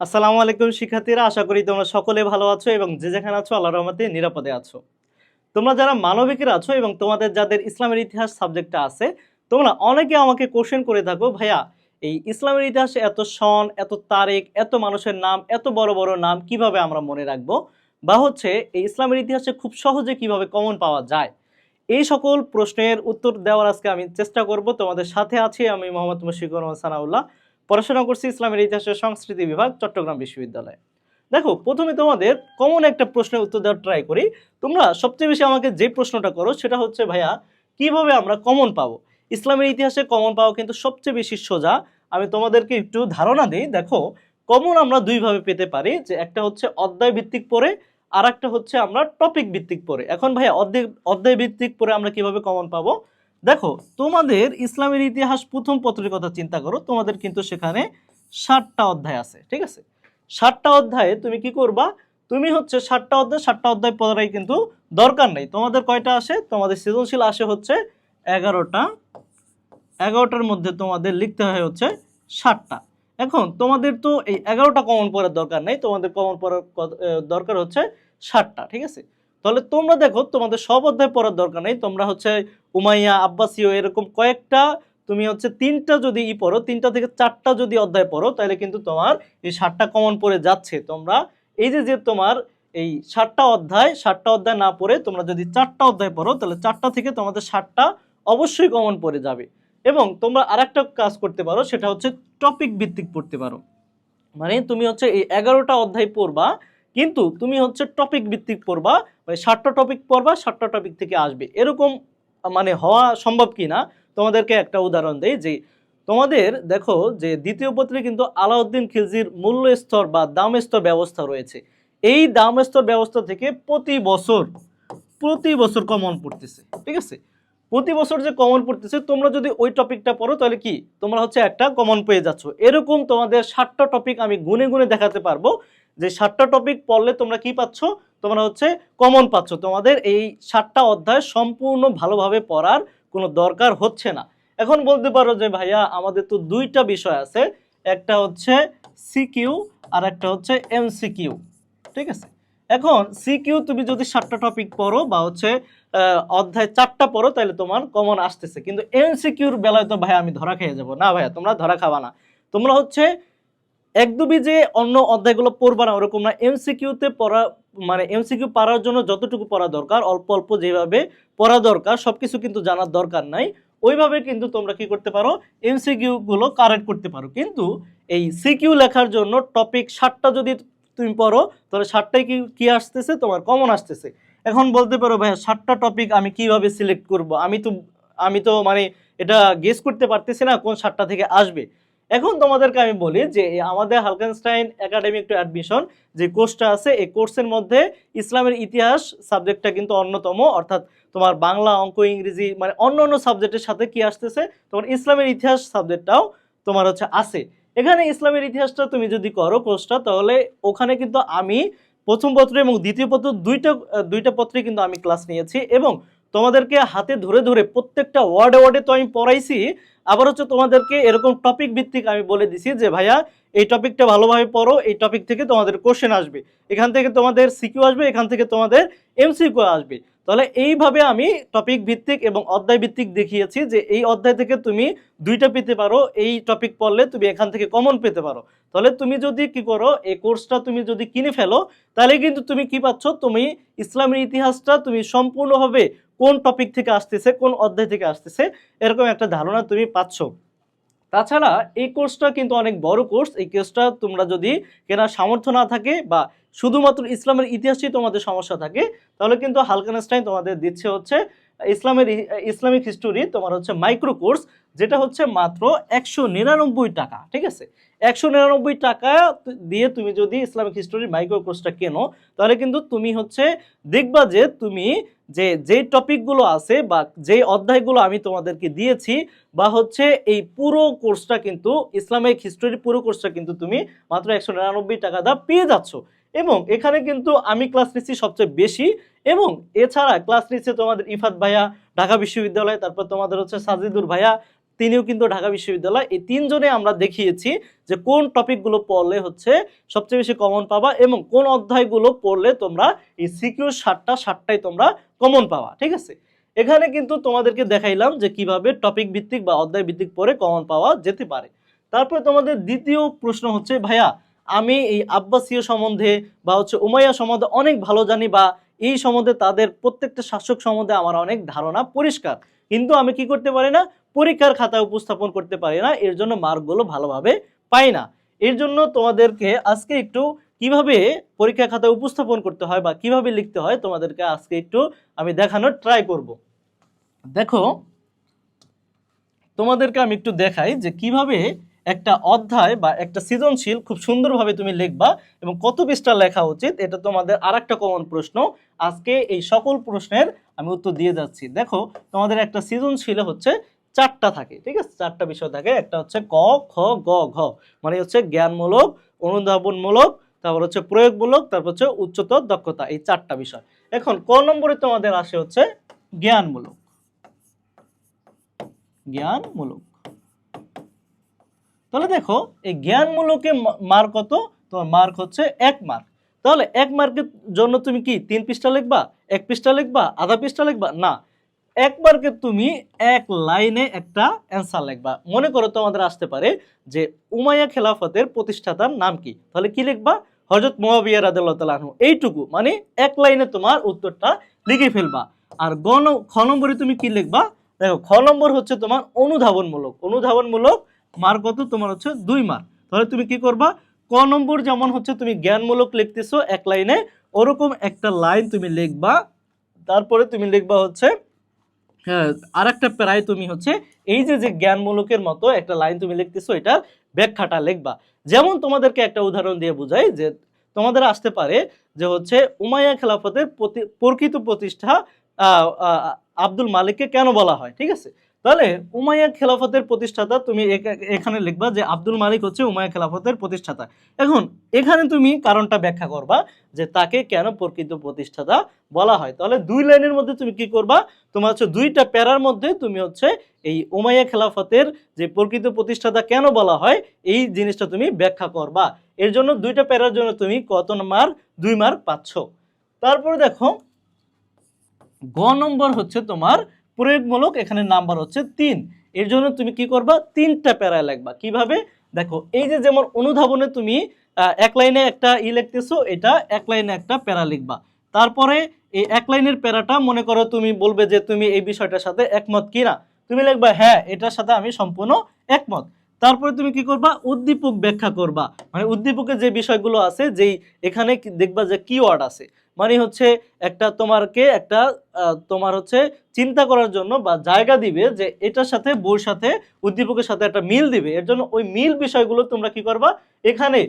আসসালামু আলাইকুম শিক্ষার্থীরা, আশা করি তোমরা সকলে ভালো আছো এবং যে যেখানে আছো, আল্লাহর রহমতে নিরাপদে আছো। তোমরা যারা মানবিকের আছো এবং তোমাদের যাদের ইসলামের ইতিহাস সাবজেক্টটা আছে, তোমরা অনেকে আমাকে কোশ্চেন করে থাকো, ভাইয়া, এই ইসলামের ইতিহাসে এত সন, এত তারিখ, এত মানুষের নাম, এত বড় বড় নাম কীভাবে আমরা মনে রাখব? বা হচ্ছে, এই ইসলামের ইতিহাসে খুব সহজে কীভাবে কমন পাওয়া যায়? এই সকল প্রশ্নের উত্তর দেওয়ার আজকে আমি চেষ্টা করব। তোমাদের সাথে আছি আমি মোহাম্মদ মুশিকুর রহমান সানাউল্লাহ। পড়াশোনা করছি ইসলামের ইতিহাসের সংস্কৃতি বিভাগ, চট্টগ্রাম বিশ্ববিদ্যালয়। দেখো, প্রথমে তোমাদের কমন একটা প্রশ্নের উত্তর দেওয়ার ট্রাই করি। তোমরা সবচেয়ে বেশি আমাকে যে প্রশ্নটা করো, সেটা হচ্ছে, ভাইয়া, কীভাবে আমরা কমন পাবো? ইসলামের ইতিহাসে কমন পাওয়া কিন্তু সবচেয়ে বেশি সোজা। আমি তোমাদেরকে একটু ধারণা দিই, দেখো কমন আমরা দুইভাবে পেতে পারি, যে একটা হচ্ছে অধ্যায় ভিত্তিক পড়ে আর একটা হচ্ছে আমরা টপিক ভিত্তিক পড়ে। এখন, ভাইয়া, অধ্যায় অধ্যায় ভিত্তিক পড়ে আমরা কীভাবে কমন পাবো? দেখো, তোমাদের ইসলামের ইতিহাস প্রথম পত্রের কথা চিন্তা করো, তোমাদের কিন্তু সেখানে ষাটটা অধ্যায় আছে, ঠিক আছে? ষাটটা অধ্যায়ে তুমি কি করবা? তুমি হচ্ছে ষাটটা অধ্যায় ষাটটা অধ্যায় পড়াই কিন্তু দরকার নেই। তোমাদের কয়টা আসে? তোমাদের সৃজনশীল আসে হচ্ছে এগারোটা। এগারোটার মধ্যে তোমাদের লিখতে হয় হচ্ছে ষাটটা। এখন তোমাদের তো এই এগারোটা কমন পড়ার দরকার নেই, তোমাদের কমন পড়ার দরকার হচ্ছে ষাটটা, ঠিক আছে? তাহলে তোমরা দেখো, তোমাদের সব অধ্যায় পড়ার দরকার নেই। তোমরা হচ্ছে উমাইয়া, আব্বাসীয় এরকম কয়েকটা, তুমি হচ্ছে তিনটা যদি ই পড়ো, তিনটা থেকে চারটা যদি অধ্যায় পড়ো, তাহলে কিন্তু তোমার এই ষাটটা কমন পড়ে যাচ্ছে। তোমরা এই যে যে তোমার এই ষাটটা অধ্যায় ষাটটা অধ্যায় না পড়ে তোমরা যদি চারটা অধ্যায় পড়ো, তাহলে চারটা থেকে তোমাদের ষাটটা অবশ্যই কমন পড়ে যাবে। এবং তোমরা আরেকটা কাজ করতে পারো, সেটা হচ্ছে টপিক ভিত্তিক পড়তে পারো। মানে তুমি হচ্ছে এই এগারোটা অধ্যায় পড়বা, কিন্তু তুমি হচ্ছে টপিক ভিত্তিক পড়বা মানে ষাটটা টপিক পড়বা ষাটটা টপিক থেকে আসবে। এরকম মানে হওয়া সম্ভব কি না তোমাদেরকে একটা উদাহরণ দেই যে, তোমাদের দেখো যে দ্বিতীয় পত্রে কিন্তু আলাউদ্দিন খিলজির মূল্য স্তর বা দাম স্তর ব্যবস্থা রয়েছে। এই দাম স্তর ব্যবস্থা থেকে প্রতি বছর প্রতি বছর কমন পড়তেছে, ঠিক আছে? প্রতি বছর যে কমন পড়তেছে, তোমরা যদি ওই টপিকটা পড়ো, তাহলে কি? তোমরা হচ্ছে একটা কমন পেয়ে যাচ্ছ। এরকম তোমাদের ষাটটা টপিক আমি গুনে গুনে দেখাতে পারব। যে সাতটা টপিক পড়লে তোমরা কি পাচ্ছ? তোমরা হচ্ছে কমন পাচ্ছ। তোমাদের এই সাতটা অধ্যায় সম্পূর্ণ ভালোভাবে পড়ার কোনো দরকার হচ্ছে না। এখন বলতে পারো যে ভাইয়া, আমাদের তো দুইটা বিষয় আছে। একটা হচ্ছে সিকিউ আর একটা হচ্ছে এমসিকিউ ঠিক আছে? এখন সিকিউ তুমি যদি সাতটা টপিক পড়ো বা হচ্ছে অধ্যায় চারটা পড়ো তাহলে তোমার কমন আসতেছে। কিন্তু এমসিকিউর বেলায় তো ভাই আমি ধরা খেয়ে যাব। না ভাইয়া, তোমরা ধরা খাবা না। তোমরা হচ্ছে একদমই যে অন্য অধ্যায়গুলো পড়বা না, ওরকম না। এমসিকিউতে পড়া মানে এমসিকিউ পড়ার জন্য যতটুকু পড়া দরকার, অল্প অল্প যেভাবে পড়া দরকার সব কিছু কিন্তু জানার দরকার নাই। ওইভাবে কিন্তু তোমরা কি করতে পারো এমসিকিউ গুলো কারেক্ট করতে পারো। কিন্তু এই সিকিউ লেখার জন্য টপিক ষাটটা যদি তুমি পড়ো, তাহলে ষাটটাই কি কি আসতেছে? তোমার কমন আসতেছে। এখন বলতে পারো, ভাইয়া ষাটটা টপিক আমি কীভাবে সিলেক্ট করব? আমি তো আমি তো মানে এটা গেস করতে পারতেছি না কোন ষাটটা থেকে আসবে। এখন তোমাদেরকে আমি বলি যে আমাদের হালকেনস্টাইন একাডেমিক টু অ্যাডমিশন যে কোর্সটা আছে, এই কোর্সের মধ্যে ইসলামের ইতিহাস সাবজেক্টটা কিন্তু অন্যতম, অর্থাৎ তোমার বাংলা, অঙ্ক, ইংরেজি মানে অন্য অন্য সাবজেক্টের সাথে কি আসতেছে, তোমার ইসলামের ইতিহাস সাবজেক্টটাও তোমার হচ্ছে আছে। এখানে ইসলামের ইতিহাসটা তুমি যদি করো কোর্সটা, তাহলে ওখানে কিন্তু আমি প্রথম পত্র এবং দ্বিতীয় পত্র দুইটা দুইটা পত্রে কিন্তু আমি ক্লাস নিয়েছি এবং তোমাদেরকে হাতে ধরে ধরে প্রত্যেকটা ওয়ার্ডে ওয়ার্ডে তো আমি পড়াইছি আবার হচ্ছে তোমাদেরকে এরকম টপিক ভিত্তিক আমি বলে দিছি যে, ভাইয়া, এই টপিকটা ভালোভাবে পড়ো, এই টপিক থেকে তোমাদের কোশ্চেন আসবে। এখান থেকে তোমাদের সিকিউ আসবে, এখান থেকে তোমাদের এমসিকিউ আসবে। তাহলে এইভাবে আমি টপিক ভিত্তিক এবং অধ্যায় ভিত্তিক দেখিয়েছি যে, এই অধ্যায় থেকে তুমি দুইটা পেতে পারো, এই টপিক পড়লে তুমি এখান থেকে কমন পেতে পারো। তাহলে তুমি যদি কি করো, এই কোর্সটা তুমি যদি কিনে ফেলো, তাহলে কিন্তু তুমি কি পাচ্ছ? তুমি ইসলামের ইতিহাসটা তুমি সম্পূর্ণভাবে কোন টপিক থেকে আসতেছে, কোন অধ্যায় থেকে আসতেছে, এরকম একটা ধারণা তুমি পাচ্ছ। তাছাড়া এই কোর্সটা কিন্তু অনেক বড় কোর্স এই কোর্সটা তোমরা যদি কেনার সামর্থ্য না থাকে বা শুধুমাত্র ইসলামের ইতিহাসেই তোমাদের সমস্যা থাকে, তাহলে কিন্তু হালকানস্টাইন তোমাদের দিচ্ছে হচ্ছে ইসলামের ইসলামিক হিস্টোরি তোমার হচ্ছে মাইক্রো কোর্স যেটা হচ্ছে মাত্র একশো নিরানব্বই টাকা, ঠিক আছে? একশো নিরানব্বই টাকা দিয়ে তুমি যদি ইসলামিক হিস্টোরি মাইক্রো কোর্সটা কেনো, তাহলে কিন্তু তুমি হচ্ছে দেখবা যে তুমি যে যে টপিকগুলো আছে বা যে অধ্যায়গুলো আমি তোমাদেরকে দিয়েছি বা হচ্ছে এই পুরো কোর্সটা কিন্তু ইসলামিক হিস্টোরির পুরো কোর্সটা কিন্তু তুমি মাত্র একশো নিরানব্বই টাকা দা পেয়ে যাচ্ছ। এবং এখানে কিন্তু আমি ক্লাস নিচ্ছি সবচেয়ে বেশি এবং এছাড়া ক্লাস নিচ্ছে তোমাদের ইফাত ভাইয়া, ঢাকা বিশ্ববিদ্যালয়, তারপর তোমাদের হচ্ছে সাজিদুর ভাইয়া তিনিও কিন্তু ঢাকা বিশ্ববিদ্যালয়। এই তিনজনে আমরা দেখিয়েছি যে কোন টপিকগুলো পড়লে হচ্ছে সবচেয়ে বেশি কমন পাবা এবং কোন অধ্যায়গুলো পড়লে তোমরা এই সিকিউ ষাটটা ষাটটাই তোমরা কমন পাবা, ঠিক আছে? এখানে কিন্তু তোমাদেরকে দেখাইলাম যে কীভাবে টপিক ভিত্তিক বা অধ্যায় ভিত্তিক পড়ে কমন পাওয়া যেতে পারে। তারপরে তোমাদের দ্বিতীয় প্রশ্ন হচ্ছে, ভাইয়া, আমি এই আব্বাসীয় সম্বন্ধে বা হচ্ছে উমাইয়া সম্বন্ধে অনেক ভালো জানি বা এই সম্বন্ধে তাদের প্রত্যেকটা শাসক সম্বন্ধে আমার অনেক ধারণা পরিষ্কার। কিন্তু আমি কি করতে পারি না? পরীক্ষার খাতা উপস্থাপন করতে পারি না। এর জন্য মার্কগুলো ভালোভাবে পাই না। এর জন্য তোমাদেরকে আজকে একটু কীভাবে পরীক্ষা খাতা উপস্থাপন করতে হয় বা কীভাবে লিখতে হয় তোমাদেরকে আজকে একটু আমি দেখানোর ট্রাই করব। দেখো, তোমাদেরকে আমি একটু দেখাই যে কীভাবে একটা অধ্যায় বা একটা সৃজনশীল খুব সুন্দরভাবে তুমি লিখবা এবং কত পৃষ্ঠা লেখা উচিত এটা তোমাদের আর একটা কমন প্রশ্ন। আজকে এই সকল প্রশ্নের আমি উত্তর দিয়ে যাচ্ছি। দেখো, তোমাদের একটা সৃজনশীল হচ্ছে চারটা থাকে, ঠিক আছে? চারটা বিষয় থাকে। একটা হচ্ছে ক, খ, গ, ঘ। মানে হচ্ছে জ্ঞানমূলক, অনুধাবনমূলক, তারপর হচ্ছে প্রয়োগমূলক, তারপর হচ্ছে উচ্চতর দক্ষতা, এই চারটা বিষয়। এখন ক নম্বরে তোমাদের আসে হচ্ছে জ্ঞানমূলক। জ্ঞানমূলক। তাহলে দেখো, এই জ্ঞানমূলকে মার্ক কত? তোমার মার্ক হচ্ছে এক মার্ক। তাহলে এক মার্কের জন্য তুমি কি তিন পৃষ্ঠা লিখবা, এক পৃষ্ঠা লিখবা, আধা পৃষ্ঠা লিখবা? না। এক মার্কে তুমি এক লাইনে একটা অ্যান্সার লিখবা। মনে করো তোমাদের আসতে পারে যে উমাইয়া খেলাফতের প্রতিষ্ঠাতার নাম কি? তাহলে কি লিখবা? হজরত মোয়াবিয়া রাদিয়াল্লাহু তাআলা এইটুকু মানে এক লাইনে তোমার উত্তরটা লিখে ফেলবা। আর গ ন- খ নম্বরে তুমি কি লিখবা? দেখো, খ নম্বর হচ্ছে তোমার অনুধাবনমূলক। অনুধাবনমূলক মার্ক কত? তোমার হচ্ছে দুই মার তাহলে তুমি কি করবা? ক নম্বর যেমন হচ্ছে তুমি জ্ঞানমূলক লিখতেছো এক লাইনে, ওরকম একটা লাইন তুমি লিখবা। তারপরে তুমি লিখবা হচ্ছে হ্যাঁ আর একটা প্রায় তুমি হচ্ছে এই যে যে জ্ঞানমূলকের মতো একটা লাইন তুমি লিখতেছো, এটার ব্যাখ্যাটা লিখবা। যেমন তোমাদেরকে একটা উদাহরণ দিয়ে বুঝাই যে, তোমাদের আসতে পারে যে হচ্ছে উমাইয়া খেলাফতের প্রকৃত প্রতিষ্ঠা আব্দুল মালিককে কেন বলা হয়? ঠিক আছে? তাহলে উমাইয়া খেলাফতের প্রতিষ্ঠাতা তুমি এখানে লিখবা যে আব্দুল মালিক হচ্ছে উমাইয়া খেলাফতের প্রতিষ্ঠাতা। এখন এখানে তুমি কারণটা ব্যাখ্যা করবা যে তাকে কেন প্রকৃত প্রতিষ্ঠাতা বলা হয়। তাহলে দুই লাইনের মধ্যে তুমি কি করবা? তোমার হচ্ছে দুইটা প্যারার মধ্যে তুমি হচ্ছে এই উমাইয়া খেলাফতের যে প্রকৃত প্রতিষ্ঠাতা কেন বলা হয়, এই জিনিসটা তুমি ব্যাখ্যা করবা। এর জন্য দুইটা প্যারার জন্য তুমি কত মার্ক দুই মার্ক পাচ্ছ তারপরে দেখো, গ নম্বর হচ্ছে তোমার প্রয়োগমূলক এখানে নাম্বার হচ্ছে তিন। এর জন্য তুমি কি করবা? তিনটা প্যারা লাগবা কীভাবে? দেখো, এই যে যেমন অনুধাবনে তুমি এক লাইনে একটা ই লিখতেছো, এটা এক লাইনে একটা প্যারা লিখবা। তারপরে এই এক লাইনের প্যারাটা মনে করো তুমি বলবে যে তুমি এই বিষয়টার সাথে একমত কিনা। তুমি লিখবা হ্যাঁ এটার সাথে আমি সম্পূর্ণ একমত। তারপরে তুমি কি করবা? উদ্দীপক ব্যাখ্যা করবা। মানে উদ্দীপকের যে বিষয়গুলো আছে, যেই এখানে দেখবা যে কিওয়ার্ড আছে। মানে হচ্ছে একটা তোমারকে একটা তোমার হচ্ছে চিন্তা করার জন্য বা জায়গা দিবে যে এটার সাথে বইয়ের সাথে উদ্দীপকের সাথে একটা মিল দিবে। এর জন্য ওই মিল বিষয়গুলো তোমরা কি করবা? এখানে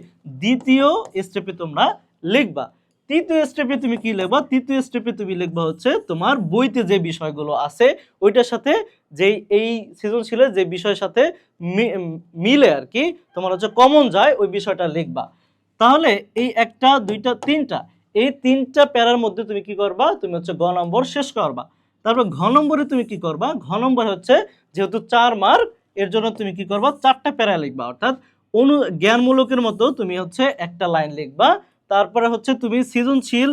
দ্বিতীয় স্টেপে তোমরা লিখবা। তৃতীয় স্টেপে তুমি কি লিখবা? তৃতীয় স্টেপে তুমি লিখবা হচ্ছে তোমার বইতে যে বিষয়গুলো আছে, ওইটার সাথে যেই এই সৃজনশীলের যে বিষয়ের সাথে মিলে আর কি তোমার হচ্ছে কমন যায়, ওই বিষয়টা লিখবা। তাহলে এই একটা, দুইটা, তিনটা, এই তিনটা প্যারার মধ্যে তুমি কি করবা? তুমি হচ্ছে গ নম্বর শেষ করবা। তারপর ঘ নম্বরে তুমি কি করবা? ঘ নম্বর হচ্ছে যেহেতু চার মার্ক এর জন্য তুমি কি করবা? চারটা প্যারা লিখবা। অর্থাৎ অনু, জ্ঞানমূলকের মতো তুমি হচ্ছে একটা লাইন লিখবা। তারপরে হচ্ছে তুমি সৃজনশীল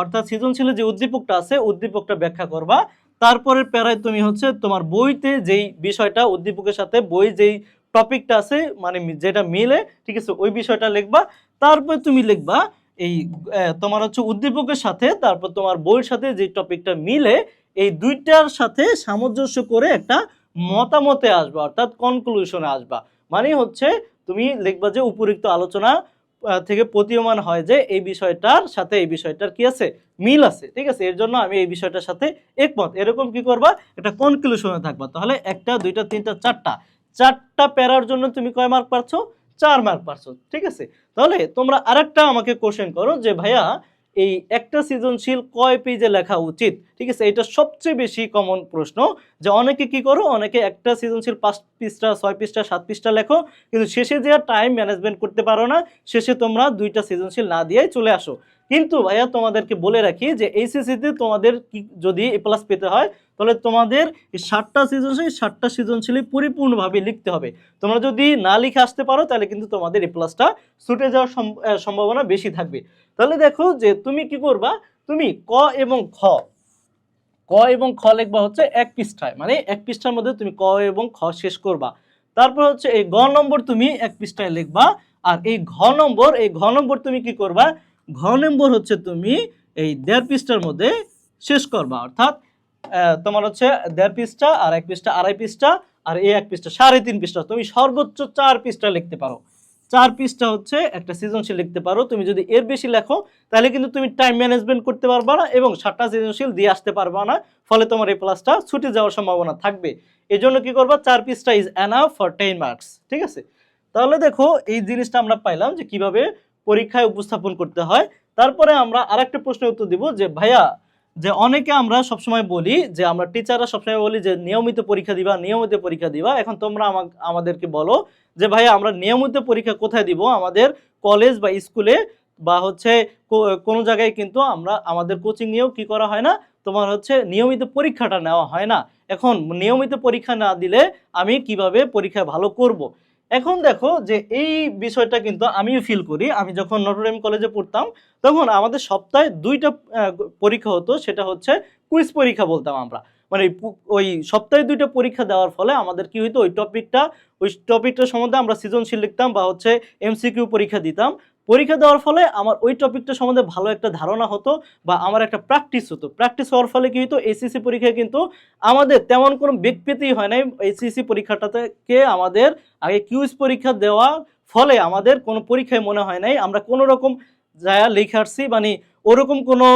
অর্থাৎ সৃজনশীলের যে উদ্দীপকটা আছে, উদ্দীপকটা ব্যাখ্যা করবা। তারপরের প্যারায় তুমি হচ্ছে তোমার বইতে যেই বিষয়টা, উদ্দীপকের সাথে বই যেই টপিকটা আছে মানে যেটা মিলে, ঠিক আছে, ওই বিষয়টা লিখবা। তারপর তুমি লিখবা এই তোমার হচ্ছে উদ্দীপকের সাথে, তারপর তোমার বইয়ের সাথে যে টপিকটা মিলে, এই দুইটার সাথে সামঞ্জস্য করে একটা মতামতে আসবা, অর্থাৎ কনক্লুশনে আসবা। মানে হচ্ছে তুমি লিখবা যে উপরিক্ত আলোচনা থেকে প্রতীয়মান হয় যে এই বিষয়টার সাথে এই বিষয়টার কি আছে? মিল আছে, ঠিক আছে? এর জন্য আমি এই বিষয়টার সাথে একমত। এরকম কি করবা? একটা কনক্লুশনে থাকবা। তাহলে একটা, দুইটা, তিনটা, চারটা। চারটা প্যারার জন্য তুমি কয় মার্ক পারছ? চার মার্ক পারছ, ঠিক আছে? তাহলে তোমরা আরেকটা আমাকে কোশ্চেন করো যে, ভাইয়া এই একটা সৃজনশীল কয় পেজে লেখা উচিত? ঠিক আছে এটা সবচেয়ে বেশি কমন প্রশ্ন যে অনেকে কি করো, অনেকে একটা সৃজনশীল পাঁচ পিসটা ছয় পিসটা সাত পিসটা লেখো, কিন্তু শেষে যে টাইম ম্যানেজমেন্ট করতে পারো না, শেষে তোমরা দুইটা সৃজনশীল না দিয়েই চলে আসো। কিন্তু ভাইয়া, তোমাদেরকে বলে রাখি যে এইচএসসিতে তোমাদের কি যদি এ প্লাস পেতে হয়, তাহলে তোমাদের ষাটটা সৃজনশীল ষাটটা সৃজনশীলই পরিপূর্ণভাবে লিখতে হবে। তোমরা যদি না লিখে আসতে পারো, তাহলে কিন্তু তোমাদের এ প্লাসটা ছুটে যাওয়ার সম্ভাবনা বেশি থাকবে। তাহলে দেখো যে তুমি কি করবা, তুমি ক এবং খ, ক এবং খ লিখবা হচ্ছে এক পৃষ্ঠায়। মানে এক পৃষ্ঠার মধ্যে তুমি ক এবং খ শেষ করবা। তারপর হচ্ছে এই গ নম্বর তুমি এক পৃষ্ঠায় লিখবা, আর এই ঘ নম্বর, এই ঘ নম্বর তুমি কি করবা ঘ নম্বর হচ্ছে তুমি এই দেড় পৃষ্ঠার মধ্যে শেষ করবা। অর্থাৎ তোমার হচ্ছে দেড় পৃষ্ঠা, আর এক পৃষ্ঠা, আড়াই পৃষ্ঠা, আর এই এক পৃষ্ঠা, সাড়ে তিন পৃষ্ঠা। তুমি সর্বোচ্চ চার পৃষ্ঠা লিখতে পারো। চার পৃষ্ঠা হচ্ছে একটা সৃজনশীল লিখতে পারো। তুমি যদি এর বেশি লেখো, তাহলে কিন্তু তুমি টাইম ম্যানেজমেন্ট করতে পারবা না এবং সাতটা সৃজনশীল দিয়ে আসতে পারবা না। ফলে তোমার এই প্লাসটা ছুটে যাওয়ার সম্ভাবনা থাকবে। এই জন্য কি করবা? চার পৃষ্ঠা is enough for ten marks ঠিক আছে? তাহলে দেখো, এই জিনিসটা আমরা পাইলাম যে কীভাবে পরীক্ষায় উপস্থাপন করতে হয়। তারপরে আমরা আরেকটা প্রশ্নের উত্তর দিব যে, ভাইয়া, যে অনেকে আমরা সবসময় বলি যে, আমরা টিচাররা সবসময় বলি যে, নিয়মিত পরীক্ষা দিবা, নিয়মিত পরীক্ষা দিবা। এখন তোমরা আমা- আমাদেরকে বলো যে, ভাইয়া, আমরা নিয়মিত পরীক্ষা কোথায় দিব? আমাদের কলেজ বা স্কুলে বা হচ্ছে কোনো জায়গায় কিন্তু আমরা, আমাদের কোচিং নিয়েও কি করা হয় না? তোমার হচ্ছে নিয়মিত পরীক্ষাটা নেওয়া হয় না। এখন নিয়মিত পরীক্ষা না দিলে আমি কীভাবে পরীক্ষা ভালো করব। এখন দেখো যে এই বিষয়টা কিন্তু আমিও ফিল করি। আমি যখন নটরডেম কলেজে পড়তাম, তখন আমাদের সপ্তাহে দুইটা পরীক্ষা হতো, সেটা হচ্ছে কুইজ পরীক্ষা বলতাম আমরা। মানে ওই সপ্তাহে দুইটা পরীক্ষা দেওয়ার ফলে আমাদের কি হইতো, ওই টপিকটা ওই টপিকটার সম্বন্ধে আমরা সৃজনশীল লিখতাম বা হচ্ছে এমসিকিউ পরীক্ষা দিতাম। পরীক্ষা দেওয়ার ফলে আমার ওই টপিকটা সম্বন্ধে ভালো একটা ধারণা হতো বা আমার একটা প্র্যাকটিস হতো। প্র্যাকটিস হওয়ার ফলে কি হতো এসিসি পরীক্ষায় কিন্তু আমাদের তেমন কোনো বেগ পেতেই হয় নাই এসিসি পরীক্ষাটাতে কে আমাদের আগে কিউজ পরীক্ষা দেওয়ার ফলে আমাদের কোনো পরীক্ষায় মনে হয় নাই। আমরা কোনো রকম যা লিখে আসছি মানে ওরকম কোনো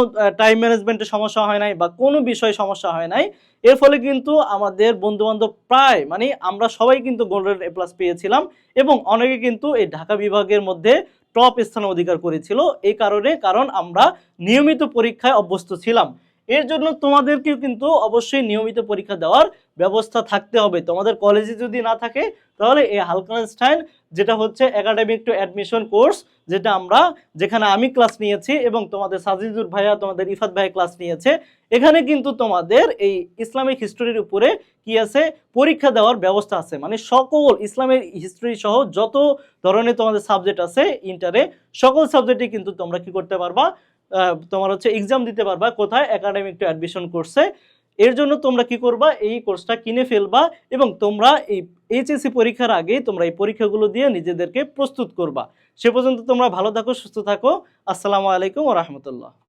টাইম ম্যানেজমেন্টের সমস্যা হয় নাই বা কোনো বিষয়ে সমস্যা হয় নাই। এর ফলে কিন্তু আমাদের বন্ধু বান্ধব প্রায় মানে আমরা সবাই কিন্তু গোল্ডেন এ প্লাস পেয়েছিলাম এবং অনেকে কিন্তু এই ঢাকা বিভাগের মধ্যে টপ স্থান অধিকার করেছিল। এই কারণে কারণ আমরা নিয়মিত পরীক্ষায় অভ্যস্ত ছিলাম। এর জন্য তোমাদেরকেও কিন্তু অবশ্যই নিয়মিত পরীক্ষা দেওয়ার ব্যবস্থা থাকতে হবে। তোমাদের কলেজে যদি না থাকে, তাহলে এই হালকানস্টাইন যেটা হচ্ছে একাডেমিক টু অ্যাডমিশন কোর্স যেটা আমরা, যেখানে আমি ক্লাস নিয়েছি এবং তোমাদের সাজিদুর ভাইয়া, তোমাদের ইফাত ভাইয়া ক্লাস নিয়েছে, এখানে কিন্তু তোমাদের এই ইসলামিক হিস্টোরির উপরে কি আছে? পরীক্ষা দেওয়ার ব্যবস্থা আছে। মানে সকল ইসলামের হিস্ট্রি সহ যত ধরনের তোমাদের সাবজেক্ট আছে ইন্টারে সকল সাবজেক্টে কিন্তু তোমরা কি করতে পারবা? তোমার হচ্ছে এক্সাম দিতে পারবা, কোথায় একাডেমিক টু অ্যাডমিশন কোর্সে এর জন্য তোমরা কি করবা? এই কোর্সটা কিনে ফেলবা এবং তোমরা এই এইচএসসি পরীক্ষার আগে তোমরা এই পরীক্ষাগুলো দিয়ে নিজেদেরকে প্রস্তুত করবা। সে পর্যন্ত তোমরা ভালো থাকো, সুস্থ থাকো। আসসালামু আলাইকুম রহমতুল্লাহ।